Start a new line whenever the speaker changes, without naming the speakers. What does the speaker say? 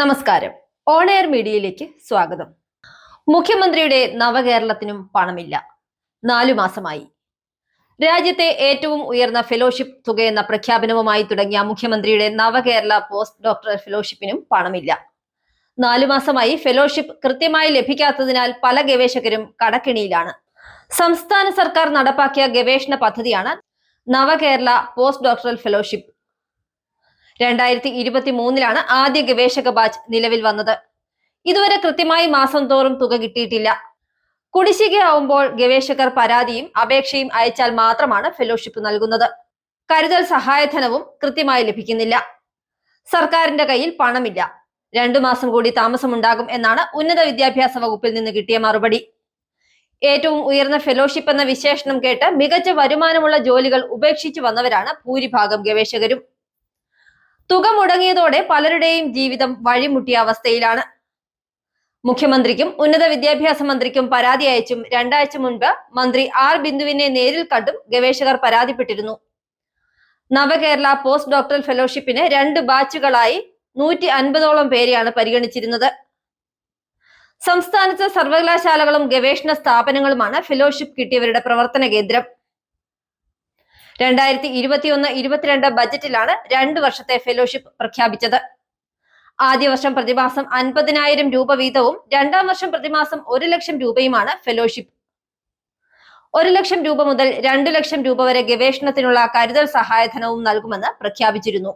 നമസ്കാരം. On air മീഡിയയിലേക്ക് സ്വാഗതം. മുഖ്യമന്ത്രിയുടെ നവകേരളത്തിനും പണമില്ല. നാലു മാസമായി. രാജ്യത്തെ ഏറ്റവും ഉയർന്ന ഫെലോഷിപ്പ് തുകയെന്ന പ്രഖ്യാപനവുമായി തുടങ്ങിയ മുഖ്യമന്ത്രിയുടെ നവകേരള പോസ്റ്റ് ഡോക്ടർ ഫെലോഷിപ്പിനും പണമില്ല. നാലു മാസമായി ഫെലോഷിപ്പ് കൃത്യമായി ലഭിക്കാത്തതിനാൽ പല ഗവേഷകരും കടക്കിണിയിലാണ്. സംസ്ഥാന സർക്കാർ നടപ്പാക്കിയ ഗവേഷണ പദ്ധതിയാണ് നവകേരള പോസ്റ്റ് ഡോക്ടറൽ ഫെലോഷിപ്പ് രണ്ടായിരത്തി ഇരുപത്തി മൂന്നിലാണ് ആദ്യ ഗവേഷക ബാച്ച് നിലവിൽ വന്നത്. ഇതുവരെ കൃത്യമായി മാസം തോറും തുക കിട്ടിയിട്ടില്ല. കുടിശ്ശികയാവുമ്പോൾ ഗവേഷകർ പരാതിയും അപേക്ഷയും അയച്ചാൽ മാത്രമാണ് ഫെലോഷിപ്പ് നൽകുന്നത്. കരുതൽ സഹായധനവും കൃത്യമായി ലഭിക്കുന്നില്ല. സർക്കാരിന്റെ കയ്യിൽ പണമില്ല. രണ്ടു മാസം കൂടി താമസമുണ്ടാകും എന്നാണ് ഉന്നത വിദ്യാഭ്യാസ വകുപ്പിൽ നിന്ന് കിട്ടിയ മറുപടി. ഏറ്റവും ഉയർന്ന ഫെലോഷിപ്പ് എന്ന വിശേഷണം കേട്ട് മികച്ച വരുമാനമുള്ള ജോലികൾ ഉപേക്ഷിച്ചു വന്നവരാണ് ഭൂരിഭാഗം ഗവേഷകരും. തുക മുടങ്ങിയതോടെ പലരുടെയും ജീവിതം വഴിമുട്ടിയ അവസ്ഥയിലാണ്. മുഖ്യമന്ത്രിക്കും ഉന്നത വിദ്യാഭ്യാസ മന്ത്രിക്കും പരാതി അയച്ചും രണ്ടാഴ്ച മുൻപ് മന്ത്രി ആർ ബിന്ദുവിനെ നേരിൽ കണ്ടും ഗവേഷകർ പരാതിപ്പെട്ടിരുന്നു. നവകേരള പോസ്റ്റ് ഡോക്ടറൽ ഫെലോഷിപ്പിന് രണ്ട് ബാച്ചുകളായി നൂറ്റി അൻപതോളം പേരെയാണ് പരിഗണിച്ചിരുന്നത്. സംസ്ഥാനത്ത് സർവകലാശാലകളും ഗവേഷണ സ്ഥാപനങ്ങളുമാണ് ഫെലോഷിപ്പ് കിട്ടിയവരുടെ പ്രവർത്തന കേന്ദ്രം. രണ്ടായിരത്തി ഇരുപത്തിയൊന്ന് ഇരുപത്തിരണ്ട് ബജറ്റിലാണ് രണ്ട് വർഷത്തെ ഫെലോഷിപ്പ് പ്രഖ്യാപിച്ചത്. ആദ്യ വർഷം പ്രതിമാസം അൻപതിനായിരം രൂപ വീതവും രണ്ടാം വർഷം പ്രതിമാസം ഒരു ലക്ഷം രൂപയുമാണ് ഫെലോഷിപ്പ് ഒരു ലക്ഷം രൂപ മുതൽ രണ്ടു ലക്ഷം രൂപ വരെ ഗവേഷണത്തിനുള്ള കരുതൽ സഹായധനവും നൽകുമെന്ന് പ്രഖ്യാപിച്ചിരുന്നു.